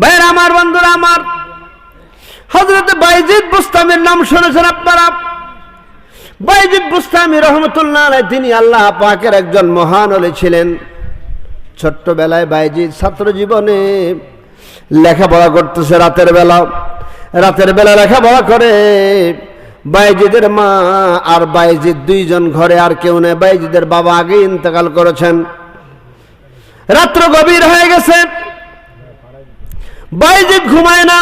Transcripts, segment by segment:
ভাইয়ের আমার, বন্ধুরা আমার হজরত বাইজিদ বুস্তামের নাম শুনেছেন আপনারা? বাইজিদ বুস্তামি রহমতুল্লাহ আলাই তিনি আল্লাহ পাকের একজন মহান অলি ছিলেন। ছোট্টবেলায় বাইজিদ ছাত্র জীবনে লেখাপড়া করতেছে রাতের বেলা। রাতের বেলা লেখাপড়া করে বাইজিদের মা আর বাইজিদ দুইজন ঘরে, আর কেউ নেই। বাইজিদের বাবা আগে ইন্তেকাল করেছেন। রাত্র গভীর হয়ে গেছে। বাইজিদ ঘুমায় না।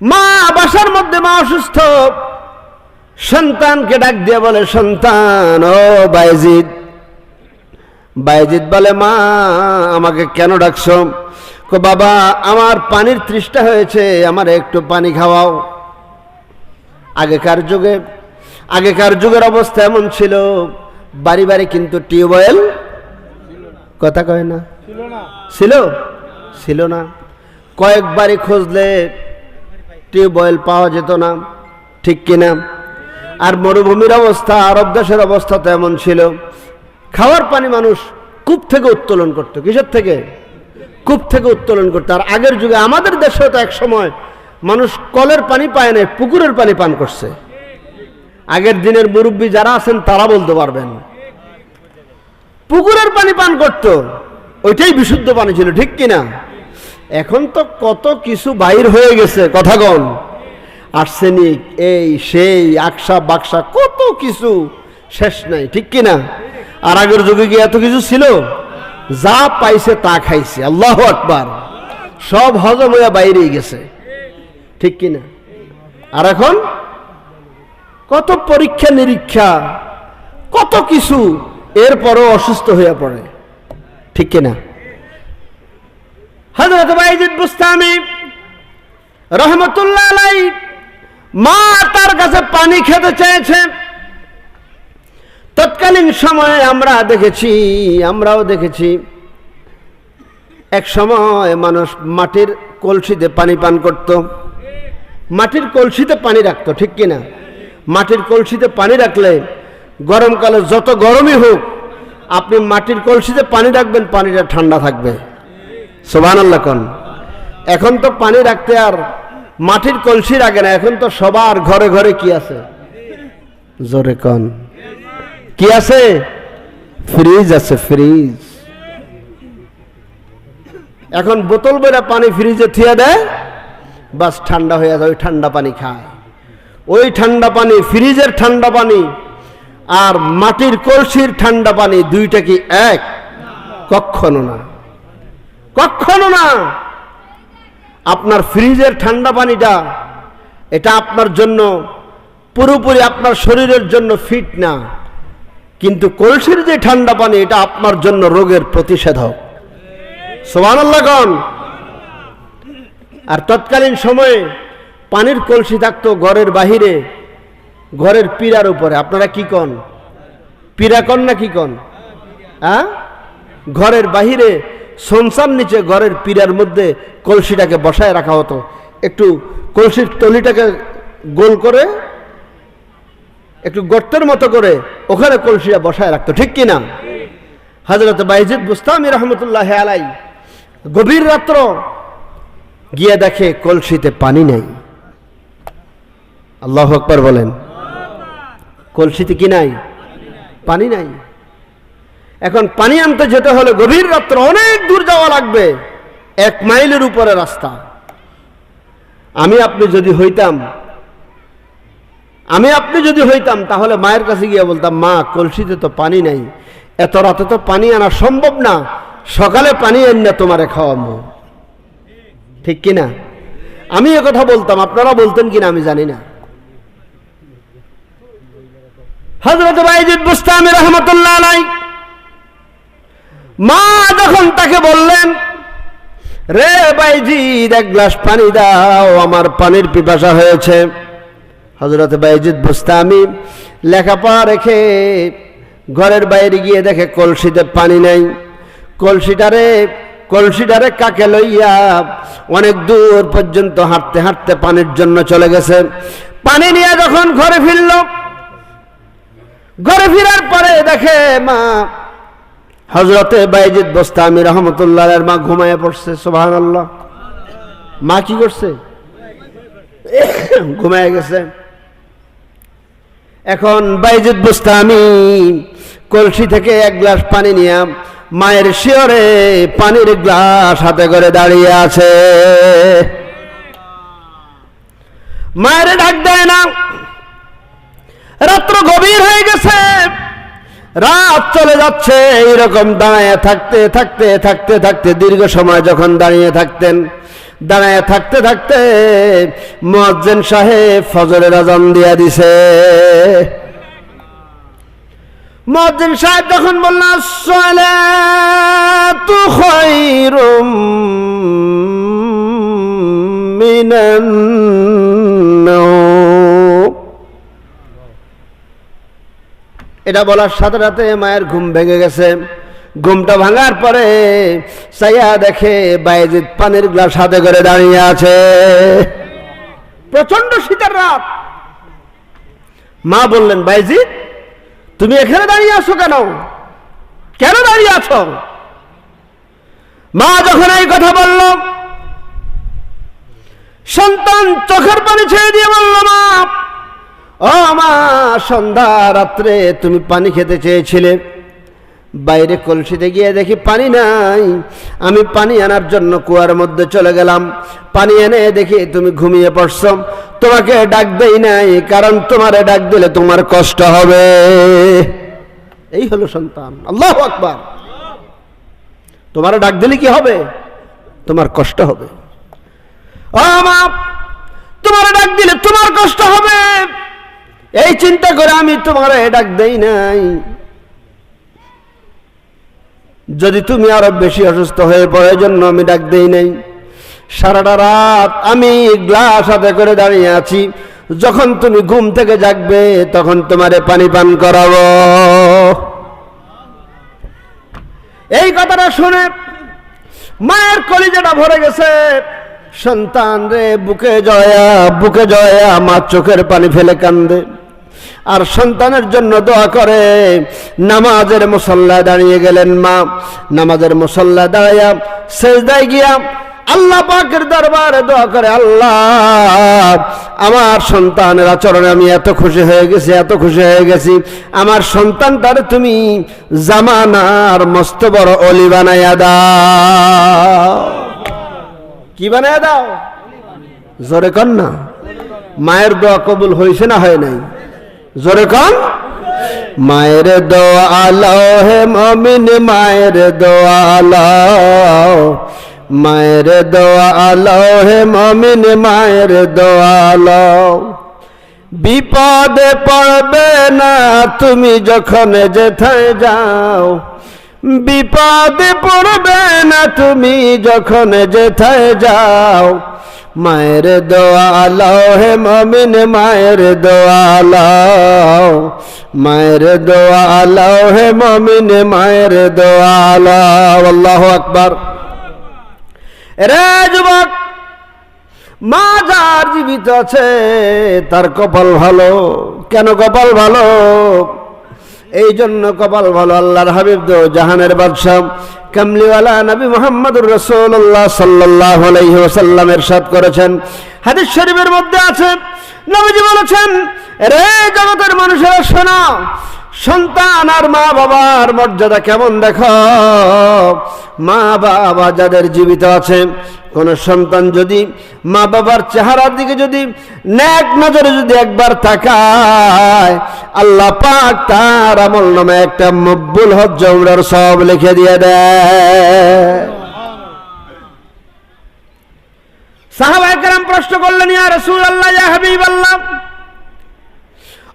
মা বাসার মধ্যে মা অসুস্থ। সন্তানকে ডাক দিয়ে বলে, সন্তান, ও বাইজিদ। বাইজিদ বলে, মা, আমাকে কেন ডাকছো? কো, বাবা, আমার পানির তৃষ্ঠা হয়েছে, আমার একটু পানি খাওয়াও। আগেকার যুগে, আগেকার যুগের অবস্থা এমন ছিল, বাড়ি বাড়ি কিন্তু টিউবওয়েল, কথা কয় না, ছিল ছিল না। কয়েকবারই খুঁজলে টিউবওয়েল পাওয়া যেত না, ঠিক কিনা? আর মরুভূমির অবস্থা, আরব দেশের অবস্থা তো এমন ছিল। খাওয়ার পানি মানুষ কূপ থেকে উত্তোলন করতো। কিসের থেকে? কূপ থেকে উত্তোলন করতো। আর আগের যুগে আমাদের দেশেও তো এক সময় মানুষ কলের পানি পায় না পুকুরের পানি পান করছে। আগের দিনের মুরব্বী যারা আছেন, তারা বলতে পারবেন। পুকুরের পানি পান করতো, ওইটাই বিশুদ্ধ পানি ছিল, ঠিক কিনা? এখন তো কত কিছু বাইর হয়ে গেছে কথাগণ আর্সেনিক, এই, সেই, আকসা, বাক্সা, কত কিছু শেষ নাই, ঠিক কিনা? আর আগের যুগে কি এত কিছু ছিল? যা পাইছে তা খাইছে, আল্লাহ আকবার। সব হজম হইয়া বাইরেই গেছে, ঠিক কিনা? আর এখন? কত পরীক্ষা নিরীক্ষা, কত কিছু, এরপরও অসুস্থ হয়ে পড়ে, ঠিক কিনা? হজরত বাইজিদ বুস্তামি রহমতুল্লাহ আলাই মা তার কাছে পানি খেতে চেয়েছে। তৎকালীন সময়ে আমরা দেখেছি, আমরাও দেখেছি, এক সময় মানুষ মাটির কলসিতে পানি পান করত। মাটির কলসিতে পানি রাখতো, ঠিক কিনা? মাটির কলসিতে পানি রাখলে গরমকালে যত গরমই হোক, আপনি মাটির কলসিতে পানি রাখবেন, পানিটা ঠান্ডা থাকবে। সোভান আল্লাহ কন। এখন তো পানি রাখতে আর মাটির কলসি রাখে না, এখন তো সবার ঘরে ঘরে কি আছে? জোরে কন। কি আছে? ফ্রিজ আছে, ফ্রিজ। এখন বোতল বেড়া পানি ফ্রিজে থিয়ে দেয়, বাস ঠান্ডা হয়ে যায়, ওই ঠান্ডা পানি খায়। ওই ঠান্ডা পানি, ফ্রিজের ঠান্ডা পানি আর মাটির কলসির ঠান্ডা পানি দুইটা কি এক? কখনো না। কখনো না। আপনার ফ্রিজের ঠান্ডা পানিটা, এটা আপনার জন্য পুরোপুরি আপনার শরীরের জন্য ফিট না। কিন্তু কলসির যে ঠান্ডা পানি, এটা আপনার জন্য রোগের প্রতিষেধক। সোমান আল্লাহগণ আর তৎকালীন সময়ে পানির কলসি থাকতো ঘরের বাহিরে, ঘরের পীড়ার উপরে। আপনারা কি কন? পীড়া কন না কি কন? হ্যাঁ? ঘরের বাহিরে সংসার নিচে ঘরের পীড়ার মধ্যে কলসিটাকে বসায় রাখা হতো। একটু কলসির তলিটাকে গোল করে, একটু গর্তের মতো করে ওখানে কলসিটা বসায় রাখতো। ঠিক কিনা হজরত বাইজিদ বুস্তামি রহমতুল্লাহ আলাই গভীর রাত্র গিয়ে দেখে কলসিতে পানি নেই। আল্লাহ আকবর বলেন। কলসিতে কি নাই? পানি নাই। এখন পানি আনতে যেতে হলে গভীর রাত্রে অনেক দূর যাওয়া লাগবে। এক মাইলের উপরে রাস্তা। আমি আপনি যদি হইতাম, আমি আপনি যদি হইতাম, তাহলে মায়ের কাছে গিয়ে বলতাম, মা, কলসিতে তো পানি নাই। এত রাতে তো পানি আনা সম্ভব না। সকালে পানি এনে তোমারে খাওয়াবো। ঠিক কিনা আমি কথা বলতাম, আপনারা বলতেন কিনা আমি জানি না। হজরত বাইজিদ বুস্তামি রহমতুল্লাহ মা যখন তাকে বললেন, রে বাইজিদ এক গ্লাস পানি দাও, আমার পানির পিপাসা হয়েছে। হজরত বাইজিদ বুস্তামি লেখাপড়া রেখে ঘরের বাইরে গিয়ে দেখে, কলসিতে পানি নেই। কলসিটারে কলসিটারে কাকে লইয়া অনেক দূর পর্যন্ত হাঁটতে হাঁটতে পানির জন্য চলে গেছে। পানি নিয়ে যখন ঘরে ফিরল, ঘরে ফিরার পরে দেখে মা হজরতে বাইজিদ বস্তামি রহমতুল্লাহ মা ঘুমায় পড়ছে সোহান আল্লাহ মা কি করছে? ঘুমায় গেছে। এখন বাইজিদ বুস্তামি কলসি থেকে এক গ্লাস পানি নিয়ে মায়ের শিওরে পানির গ্লাস হাতে করে দাঁড়িয়ে আছে। মায়ের ডাক দেয় না। রাত্র গভীর হয়ে গেছে। রাত চলে যাচ্ছে, এইরকম দাঁড়ায় থাকতে থাকতে থাকতে থাকতে, দীর্ঘ সময় যখন দাঁড়িয়ে থাকতেন, দাঁড়ায় থাকতে থাকতে মুয়াজ্জিন সাহেব ফজরের আজান দিয়া দিছে। মুয়াজ্জিন সাহেব যখন বললেন সালাতু খায়রুম মিনান এটা বলার সাথে সাথে মায়ের ঘুম ভেঙে গেছে। ঘুমটা ভাঙার পরে সাইয়া দেখে বাইজিৎ পানির গ্লাস হাতে করে দাঁড়িয়ে আছে। প্রচণ্ড শীতের রাত। মা বললেন বাইজিৎ তুমি এখানে দাঁড়িয়ে আছো কেন? কেন দাঁড়িয়ে আছো? মা যখন এই কথা বলল, সন্তান চোখের পানি ছেড়ে দিয়ে বলল, মা ও মা, সন্ধ্যা রাত্রে তুমি পানি খেতে চেয়েছিলে। বাইরে কলসিতে গিয়ে দেখি পানি নাই। আমি পানি আনার জন্য কুয়ার মধ্যে চলে গেলাম। পানি এনে দেখি তুমি ঘুমিয়ে পড়ছ। তোমাকে ডাক দেই নাই, কারণ তোমারে ডাক দিলে তোমার কষ্ট হবে। এই হলো সন্তান। আল্লাহ আকবার। তোমার ডাক দিলে কি হবে? তোমার কষ্ট হবে। ও মা, তোমার ডাক দিলে তোমার কষ্ট হবে। এই চিন্তা করে আমি তোমার ডাক দেই নাই। যদি তুমি আরও বেশি অসুস্থ হয়ে পড়ে জন্য আমি ডাক দেই নাই। সারাটা রাত আমি গ্লাস হাতে করে দাঁড়িয়ে আছি। যখন তুমি ঘুম থেকে জাগবে, তখন তোমারে পানি পান করাবো। এই কথাটা শুনে মায়ের কলিজাটা ভরে গেছে। সন্তান রে, বুকে জয়া বুকে জয়া মা চোখের পানি ফেলে কান্দে। আর সন্তানের জন্য দোয়া করে। নামাজের মুসল্লা দাঁড়িয়ে গেলেন মা। নামাজের মুসল্লা দাঁড়াইয়া শেষদায় গিয়া আল্লাহ পাকের দরবারে দোয়া করে, আল্লাহ, আমার সন্তানের আচরণে আমি এত খুশি হয়ে গেছি, এত খুশি হয়ে গেছি। আমার সন্তানটার তুমি জামানার মস্ত বড় অলি বানাইয়া দাও। কি বানাইয়া দাও? জোরে কন না। মায়ের দোয়া কবুল হয়েছে না হয় নাই? জোরে কন। মায়ের দোয়া আলাও হে মমিন, মায়ের দোয়া আলাও মায়ের দোয়া আলাও হে মমিন, মায়ের দোয়া আলাও বিপদে পড়বে না তুমি যখন যেথায় যাও। বিপদে পড়বে না তুমি যখন যেথায় যাও। মায়ের দোয়া আলাও হে মমিন, মায়ের দোয়া আলাও মায়ের দোয়া আলাও হে মমিন, মায়ের দোয়া আলাও আল্লাহ আকবার। রে যুবক, মা যার জীবিত আছে, তার কপাল ভালো। কেন কপাল ভালো? এই জন্য কপাল ভালো, আল্লাহর হাবিব দো জাহানের বাদশাহ। কামলিওয়ালা নবী মোহাম্মদুর রসুল্লাহ সাল্লাহ আলাইহি ওসাল্লামের সাথ করেছেন। হাদিস শরীফের মধ্যে আছে, নবীজি বলেছেন, রে জগতের মানুষের, শোনা, সন্তান আর মা বাবার মর্যাদা কেমন দেখো? মা বাবা যাদের জীবিত আছে, কোন সন্তান যদি মা বাবার চেহারার দিকে যদি ন্যাক নজরে যদি একবার তাকায়, আল্লাহ পাক তার আমল নামে একটা মকবুল হজ উমরার সব লিখে দিয়ে দেয়। সাহাবায়ে কেরাম প্রশ্ন করলেন, ইয়া রাসূলুল্লাহ, ইয়া হাবিবাল্লাহ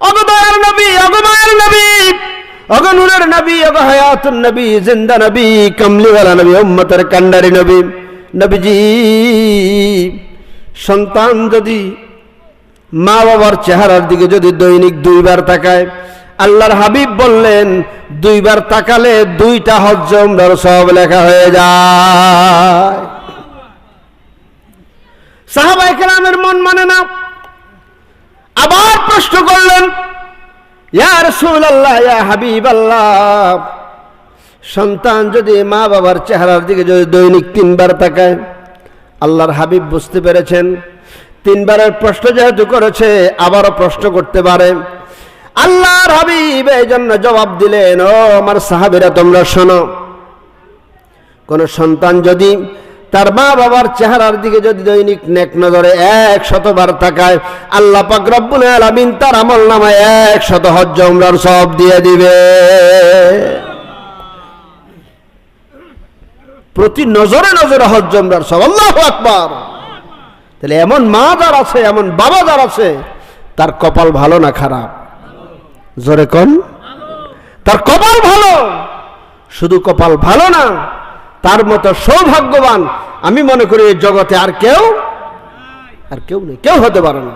অগদয়ার নবী অগমায়ের নবী অগনুরের নবী অগ হায়াতুন নবী জিন্দা নবী কামলিওয়ালা নবী উম্মতের কান্ডারি নবী নবীজি সন্তান যদি মা বাবার চেহারার দিকে যদি দৈনিক দুইবার তাকায়, আল্লাহর হাবিব বললেন, দুইবার তাকালে দুইটা হজ্জ উমরার সব লেখা হয়ে যায়। সাহাবাই কেরামের মন মানে না। আবার প্রশ্ন করলেন ইয়া রাসূলুল্লাহ, ইয়া হাবিবাল্লাহ। সন্তান যদি মা বাবার চেহারার দিকে যদি দৈনিক তিনবার তাকায়, আল্লাহর হাবিব বুঝতে পেরেছেন। তিনবারের প্রশ্ন যেহেতু করেছে, আবারও প্রশ্ন করতে পারে। আল্লাহর হাবিব এই জন্য জবাব দিলেন, ও আমার সাহাবিরা, তোমরা শোনো। কোন সন্তান যদি তার মা বাবার চেহারার দিকে যদি দৈনিক নেক নজরে এক শতবার তাকায়, আল্লাহ পাক রব্বুল আলামিন তার আমল নামায় এক শত হজ্জ উমরার সব দিয়ে দিবে। প্রতি নজরে নজরে হজ্জ উমরার সব আল্লাহ আকবার। তাহলে এমন মা যার আছে, এমন বাবা যার আছে, তার কপাল ভালো না খারাপ? জোরে কোন। তার কপাল ভালো, শুধু কপাল ভালো না তার মতো সৌভাগ্যবান আমি মনে করি এই জগতে আর কেউ আর কেউ নেই, কেউ হতে পারে না।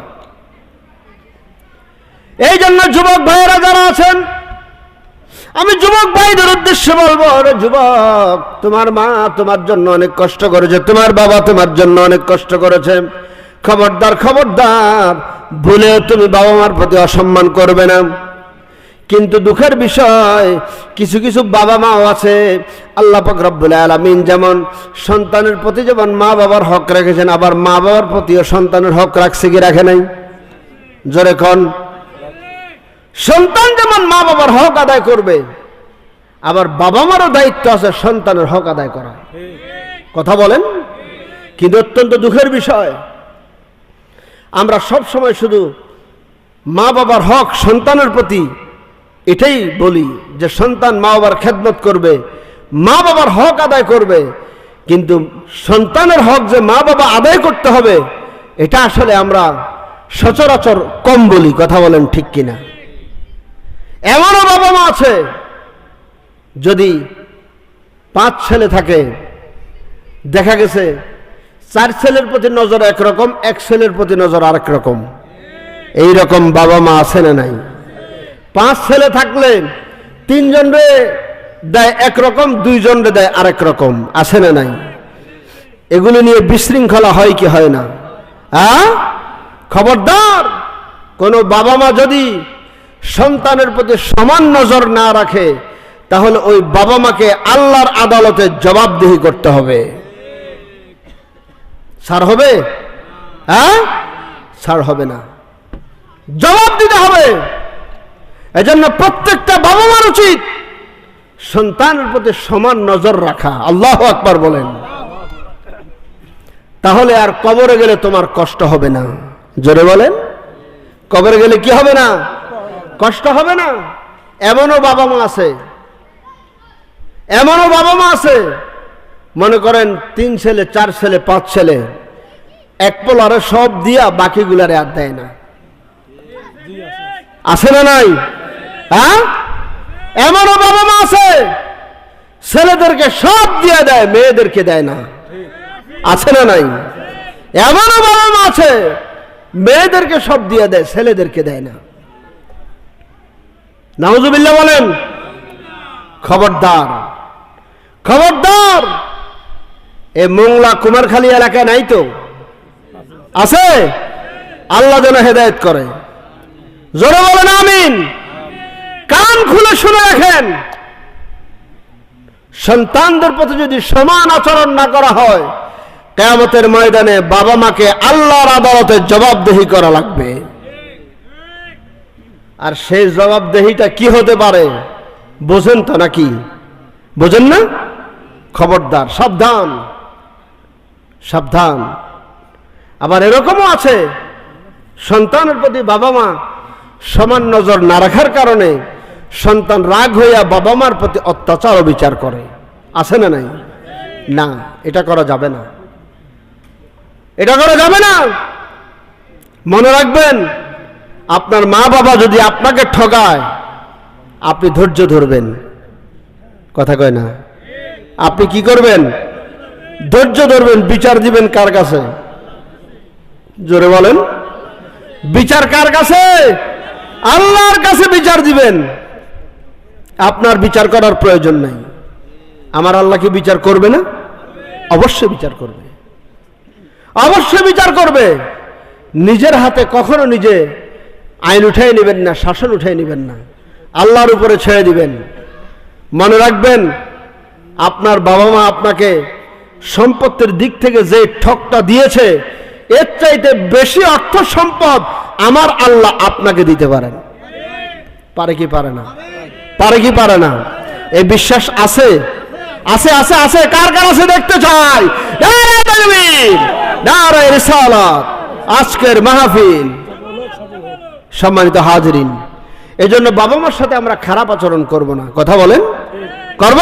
এই জন্য যুবক ভাইয়েরা যারা আছেন, আমি যুবক ভাইদের উদ্দেশ্যে বলব রে যুবক, তোমার মা তোমার জন্য অনেক কষ্ট করেছে, তোমার বাবা তোমার জন্য অনেক কষ্ট করেছে। খবরদার খবরদার, ভুলেও তুমি বাবা মার প্রতি অসম্মান করবে না। কিন্তু দুঃখের বিষয়, কিছু কিছু বাবা মাও আছে, আল্লাহ রব্বুল আলামিন যেমন সন্তানের প্রতি যেমন মা বাবার হক রেখেছেন, আবার মা বাবার প্রতিও সন্তানের হক রাখছে কি রাখে নাই? জোরে কন? সন্তান যেমন মা বাবার হক আদায় করবে, আবার বাবা মারও দায়িত্ব আছে সন্তানের হক আদায় করা। কথা বলেন? কিন্তু অত্যন্ত দুঃখের বিষয়, আমরা সব সময় শুধু মা বাবার হক সন্তানের প্রতি এটাই বলি যে সন্তান মা বাবার খেদমত করবে, মা বাবার হক আদায় করবে, কিন্তু সন্তানের হক যে মা বাবা আদায় করতে হবে, এটা আসলে আমরা সচরাচর কম বলি, কথা বলেন ঠিক কিনা। এমনও বাবা মা আছে, যদি পাঁচ ছেলে থাকে, দেখা গেছে চার ছেলের প্রতি নজর একরকম, এক ছেলের প্রতি নজর আরেক রকম। এই রকম বাবা মা আছে না নাই? পাঁচ ছেলে থাকলে তিনজন রে দেয় একরকম দুইজন রে দেয় আরেক রকম। আছে না নাই? এগুলো নিয়ে বিশৃঙ্খলা হয় কি হয় না? খবরদার, কোনো বাবা মা যদি সন্তানের প্রতি সমান নজর না রাখে, তাহলে ওই বাবা মাকে আল্লাহর আদালতে জবাবদিহি করতে হবে। সার হবে? হ্যাঁ সার হবে না। জবাব দিতে হবে। এজন্য প্রত্যেকটা বাবা মার উচিত সন্তানের প্রতি সমান নজর রাখা। আল্লাহ আকবার বলেন। তাহলে আর কবরে গেলে তোমার কষ্ট হবে না। জোরে বলেন। কবরে গেলে কি হবে না? কষ্ট হবে না। এমনও বাবা মা আছে। এমনও বাবা মা আছে। মনে করেন তিন ছেলে, চার ছেলে, পাঁচ ছেলে। এক পোলারে সব দিয়া বাকিগুলারে আর দেয় না। আছে না নাই? হ্যাঁ? এমনও বাবা মা আছে, ছেলেদেরকে সব দিয়ে দেয়, মেয়েদেরকে দেয় না। আছে না নাই? এমনও বাবা মা আছে, মেয়েদেরকে সব দিয়ে দেয়, ছেলেদেরকে দেয় না। নাউজুবিল্লাহ বলেন, খবরদার। খবরদার! এ মোংলা কুমারখালী এলাকায় নাই তো? আছে? আল্লাহ যেন হেদায়ত করে। জোরে বলেন, আমিন। কান খুলে শুনে রাখেন। সন্তানদের প্রতি যদি সমান আচরণ না করা হয়, কেয়ামতের ময়দানে বাবা মাকে আল্লাহর আদালতে জবাবদেহি করা লাগবে। আর সেই জবাবদেহিটা কি হতে পারে, বোঝেন তো নাকি? বোঝেন না? খবরদার, সাবধান সাবধান। আবার এরকমও আছে, সন্তানের প্রতি বাবা মা সমান নজর না রাখার কারণে সন্তান রাগ হইয়া বাবা মার প্রতি অত্যাচার বিচার করে। আছে না নাই? না, এটা করা যাবে না। এটা করা যাবে না। মনে রাখবেন, আপনার মা বাবা যদি আপনাকে ঠগায়, আপনি ধৈর্য ধরবেন। কথা কয় না? আপনি কি করবেন? ধৈর্য ধরবেন, বিচার দিবেন কার কাছে? জোরে বলেন। বিচার কার কাছে? আল্লাহর কাছে বিচার দিবেন। আপনার বিচার করার প্রয়োজন নাই। আমার আল্লাহ কি বিচার করবে না? অবশ্যই বিচার করবে। অবশ্যই বিচার করবে। নিজের হাতে কখনো নিজে আইন উঠাই নেবেন না, শাসন উঠাই নেবেন না। আল্লাহর উপরে ছেড়ে দিবেন। মনে রাখবেন, আপনার বাবা মা আপনাকে সম্পত্তির দিক থেকে যে ঠকটা দিয়েছে, এর চাইতে বেশি অর্থ সম্পদ আমার আল্লাহ আপনাকে দিতে পারেন। পারে কি পারে না? পারে কি পারে না? এই বিশ্বাস আছে? আছে আছে আছে। কার কার আছে দেখতে চাই? আজকের মাহফিল। সম্মানিত হাজরিন এই জন্য বাবা মার সাথে আমরা খারাপ আচরণ করব না। কথা বলেন? করব?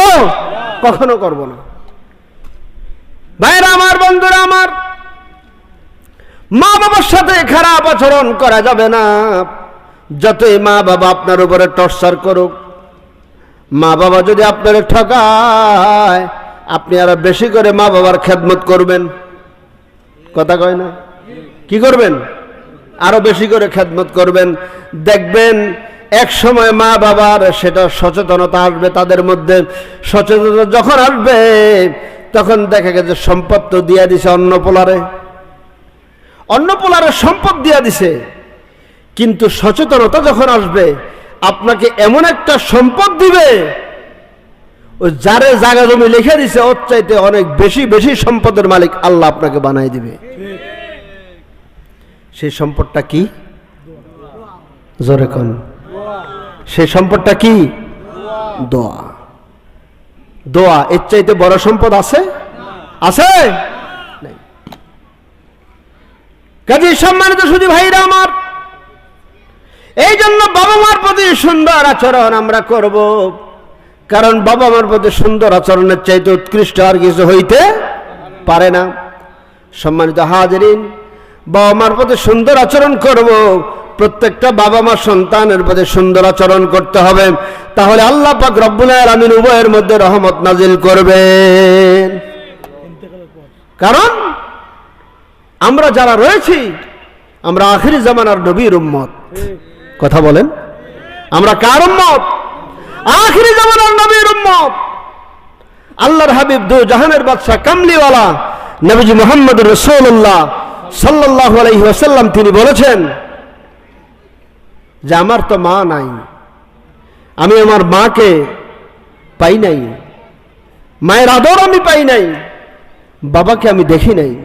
কখনো করব না। ভাইরা আমার, বন্ধুরা আমার মা বাবার সাথে খারাপ আচরণ করা যাবে না। যতই মা বাবা আপনার উপরে টর্চার করুক মা বাবা যদি আপনার ঠকায়, আপনি আরও বেশি করে মা বাবার খেদমত করবেন। কথা কয় না? কি করবেন? আরও বেশি করে খেদমত করবেন। দেখবেন, এক সময় মা বাবার সেটা সচেতনতা আসবে তাদের মধ্যে। সচেতনতা যখন আসবে, তখন দেখা গেছে সম্পদ তো দিয়া দিছে অন্য পোলারে। অন্য পোলারে সম্পদ দিয়া দিছে। কিন্তু সচেতনতা যখন আসবে আপনাকে এমন একটা সম্পদ দিবে ওই যারে জায়গা জমি লিখে দিছে, ওর চাইতে অনেক বেশি বেশি সম্পদের মালিক আল্লাহ আপনাকে বানাই দিবে। সেই সম্পদটা কি? জোরে কন। সেই সম্পদটা কি? দোয়া। দোয়া, এর চাইতে বড় সম্পদ আছে? আছে। কাজে সম্মানিত শুধু ভাইরা আমার এই জন্য বাবা মার প্রতি সুন্দর আচরণ আমরা করব। কারণ বাবা মার প্রতি সুন্দর আচরণের চাইতে উৎকৃষ্ট আর কিছু হইতে পারে না। সম্মানিত হাজরিন বাবা মার প্রতি সুন্দর আচরণ করব। প্রত্যেকটা বাবা মা সন্তানের প্রতি সুন্দর আচরণ করতে হবে। তাহলে আল্লাহ পাক রব্বুল আলামিন উভয়ের মধ্যে রহমত নাজিল করবেন। কারণ আমরা যারা রয়েছি, আমরা আখিরি জামানার নবীর উম্মত। কথা বলেন। আমরা কার উম্মত? আখিরি জামানার নবীর উম্মত। আল্লাহর হাবিব দু জাহানের বাদশাহ কামলিওয়ালা নবীজি মোহাম্মদ রসুল্লাহ সাল্লাহ আলহি ওসাল্লাম তিনি বলেছেন যে আমার তো মা নাই। আমি আমার মাকে পাই নাই। মায়ের আদর আমি পাই নাই। বাবাকে আমি দেখি নাই।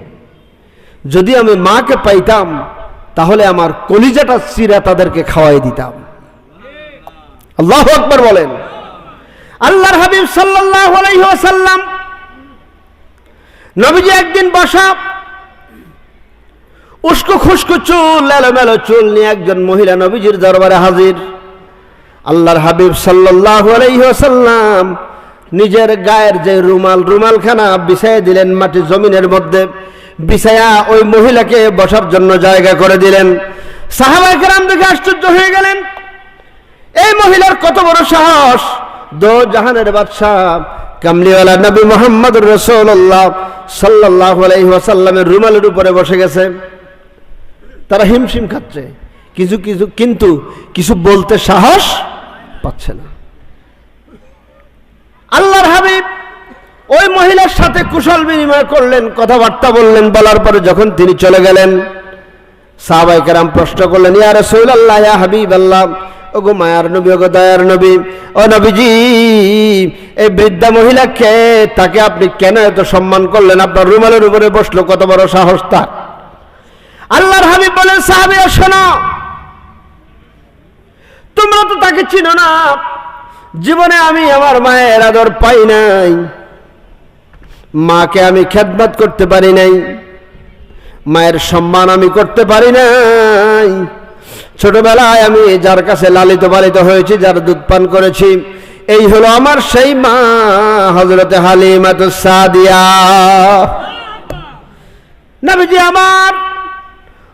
যদি আমি মাকে পাইতাম তাহলে আমার কলিজাটা চিরা তাদেরকে খাওয়াই দিতাম। আল্লাহ আকবর বলেন। আল্লাহর হাবিব আলাইসাল্লাম নবীজি একদিন বসা, উস্কো খুস্কো চুল এলোমেলো চুল নিয়ে একজন মহিলা নবীজির দরবারে হাজির। আল্লাহর হাবিব আলাইসাল্লাম নিজের গায়ের যে রুমাল, রুমালখানা বিছাইয়া দিলেন মাটি জমিনের মধ্যে। বিছায়া ওই মহিলাকে বসার জন্য জায়গা করে দিলেন। সাহাবাই কেরাম দেখে আশ্চর্য হয়ে গেলেন। এই মহিলার কত বড় সাহস! দো জাহানের বাদশাহ, কামলিওয়ালা নবী মোহাম্মদ রসুল্লাহ সাল্লাহ আলাইসাল্লামের রুমালের উপরে বসে গেছে। তারা হিমশিম খাচ্ছে। কিছু কিছু, কিন্তু কিছু বলতে সাহস পাচ্ছে না। আল্লাহর হাবিব ওই মহিলার সাথে কুশল বিনিময় করলেন, কথাবার্তা বললেন, বলার পরে যখন তিনি চলে গেলেন সাহাবাই কেরাম প্রশ্ন করলেন, ইয়া রসুল আল্লাহ ইয়া হাবিব আল্লাহ ওগো মায়ার নবী, ওগো দয়ার নবী, ও নবীজি, এই বৃদ্ধা মহিলাকে তাকে আপনি কেন এত সম্মান করলেন? আপনার রুমালের উপরে বসল, কত বড় সাহস তার। আল্লাহর হাবিব বলেন সাহাবিয়া শোনো, তোমরা তো তাকে চিনো না। জীবনে আমি আমার মায়ের আদর পাই নাই। মাকে আমি খেদমত করতে পারি নাই, মায়ের সম্মান আমি করতে পারি নাই। ছোটবেলায় আমি যার কাছে লালিত পালিত হয়েছি, যার দুধ পান করেছি, এই হলো আমার সেই মা হজরতে হালিমাত সাদিয়া। নবীজি আমার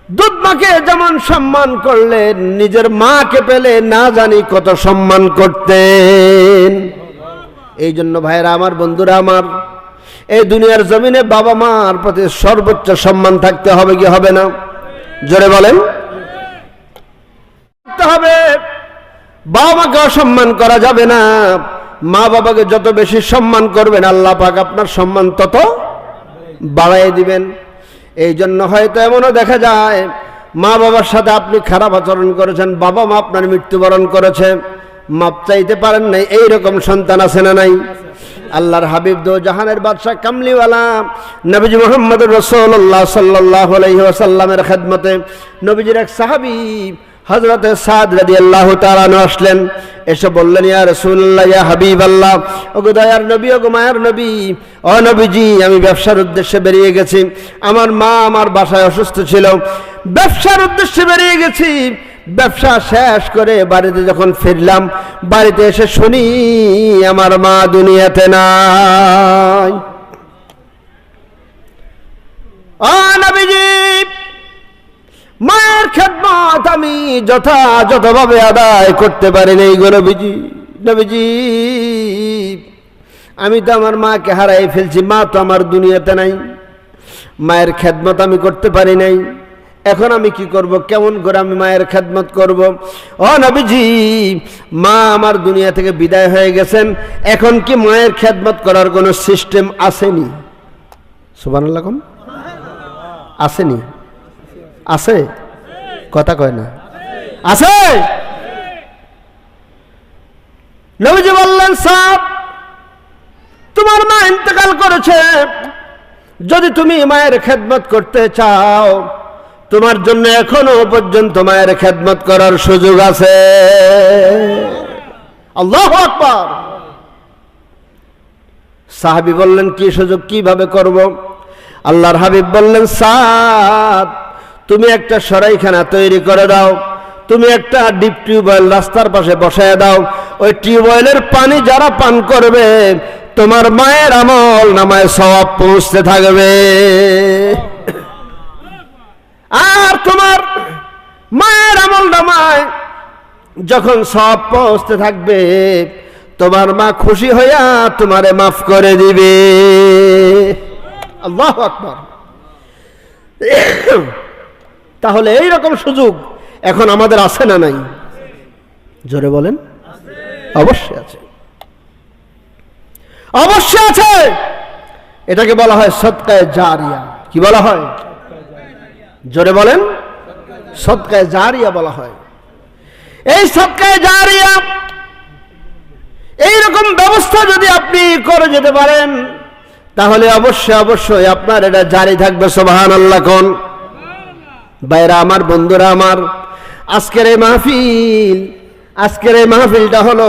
দুধ মাকে যেমন সম্মান করলেন, নিজের মাকে পেলে না জানি কত সম্মান করতেন। এই জন্য ভাইরা আমার বন্ধুরা, আমার এই দুনিয়ার জমিনে বাবা মার প্রতি সর্বোচ্চ সম্মান থাকতে হবে কি হবে না? জোরে বলেন। হবে। বাবা মাকে অসম্মান করা যাবে না। মা বাবাকে যত বেশি সম্মান করবেন, আল্লাহ পাক আপনার সম্মান তত বাড়াই দিবেন। এই জন্য হয়তো এমনও দেখা যায়, মা বাবার সাথে আপনি খারাপ আচরণ করেছেন, বাবা মা আপনার মৃত্যুবরণ করেছে। মাপ চাইতে পারেন নাই, এইরকম সন্তান আছে না নাই? আল্লাহর হাবিব দো জাহানের বাদশাহ কামলিওয়ালা। নবীজি মোহাম্মদ রসোল্লাহ সাল্লাহ আলহিহাসাল্লামের খেদমতে নবীজির এক সাহাবি হজরতে সাদ রাদি আল্লাহ তালানো আসলেন। এসে বললেন, ইয়া রসুল্লাহ ইয়া হাবিব আল্লাহ ওগো দয়ার নবী, ওগো মায়ের নবী, ও নবীজি, আমি ব্যবসার উদ্দেশ্যে বেরিয়ে গেছি। আমার মা আমার বাসায় অসুস্থ ছিল। ব্যবসার উদ্দেশ্যে বেরিয়ে গেছি। ব্যবসা শেষ করে বাড়িতে যখন ফিরলাম, বাড়িতে এসে শুনি, আমার মা দুনিয়াতে নাই। মায়ের খেদমত আমি যথাযথভাবে আদায় করতে পারি নাই গো নবীজি নবীজি। আমি তো আমার মাকে হারাই ফেলছি, মা তো আমার দুনিয়াতে নাই। মায়ের খেদমত আমি করতে পারি নাই। এখন আমি কি করব? কেমন করে আমি মায়ের খেদমত করব? ও নবীজি, মা আমার দুনিয়া থেকে বিদায় হয়ে গেছেন। এখন কি মায়ের খেদমত করার কোনো সিস্টেম আসেনি? সুবান কম। আসেনি? আছে? কথা কয় না। আছে? নবীজি বললেন সাপ তোমার মা ইন্তেকাল করেছে। যদি তুমি মায়ের খেদমত করতে চাও তোমার জন্য এখনও পর্যন্ত মায়ের খেদমত করার সুযোগ আছে। আল্লাহ আকবার। সাহাবি বললেন, কি সুযোগ? কীভাবে করব? আল্লাহর হাবিব বললেন, সাদ, তুমি একটা সরাইখানা তৈরি করে দাও। তুমি একটা ডিপ টিউবওয়েল রাস্তার পাশে বসায় দাও। ওই টিউবওয়েলের পানি যারা পান করবে, তোমার মায়ের আমল নামায় সব পৌঁছতে থাকবে। আর তোমার মায়ের আমল নামায় যখন সব পৌঁছতে থাকবে, তোমার মা খুশি হইয়া তোমারে মাফ করে দিবে। আল্লাহ আকবর। তাহলে এই রকম সুযোগ এখন আমাদের আছে না নাই? জোরে বলেন। অবশ্যই আছে। অবশ্যই আছে। এটাকে বলা হয় সৎকায় জারিয়া। কি বলা হয়? জোরে বলেন। সৎকায় জারিয়া বলা হয়। এই সৎকায় জারিয়া, এইরকম ব্যবস্থা যদি আপনি করে যেতে পারেন, তাহলে অবশ্যই অবশ্যই আপনার এটা জারি থাকবে সোবাহান আল্লাহ কোন। বাইরা আমার, বন্ধুরা আমার, আজকের এই মাহফিল, আজকের এই মাহফিলটা হলো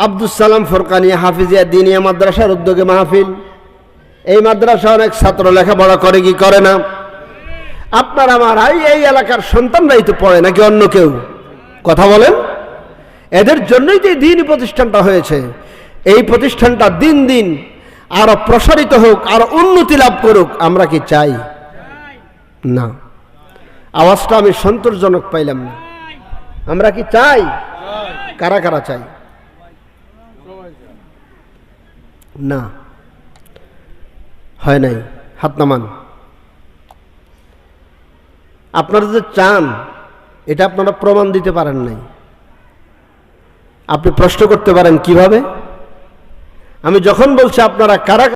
আব্দুল সালাম ফরকানিয়া হাফিজিয়া দিনিয়া মাদ্রাসার উদ্যোগে মাহফিল। এই মাদ্রাসা অনেক ছাত্র লেখাপড়া করে কি করে না? আপনার আমার এই এই এলাকার সন্তানরাই তো পড়ে নাকি অন্য কেউ? কথা বলেন। এদের জন্যই তো দিন প্রতিষ্ঠানটা হয়েছে। এই প্রতিষ্ঠানটা দিন দিন আরও প্রসারিত হোক, আরও উন্নতি লাভ করুক, আমরা কি চাই? না। আওয়াজটা আমি সন্তোষজনক পাইলাম না। আমরা কি চাই? কারা কারা চাই? না। হয় নাই। হাত নামান। আপনারা যে চান, এটা আপনারা প্রমাণ দিতে পারেন নাই। আপনি প্রশ্ন করতে পারেন কীভাবে? আমি যখন বলছি, আপনারা কারা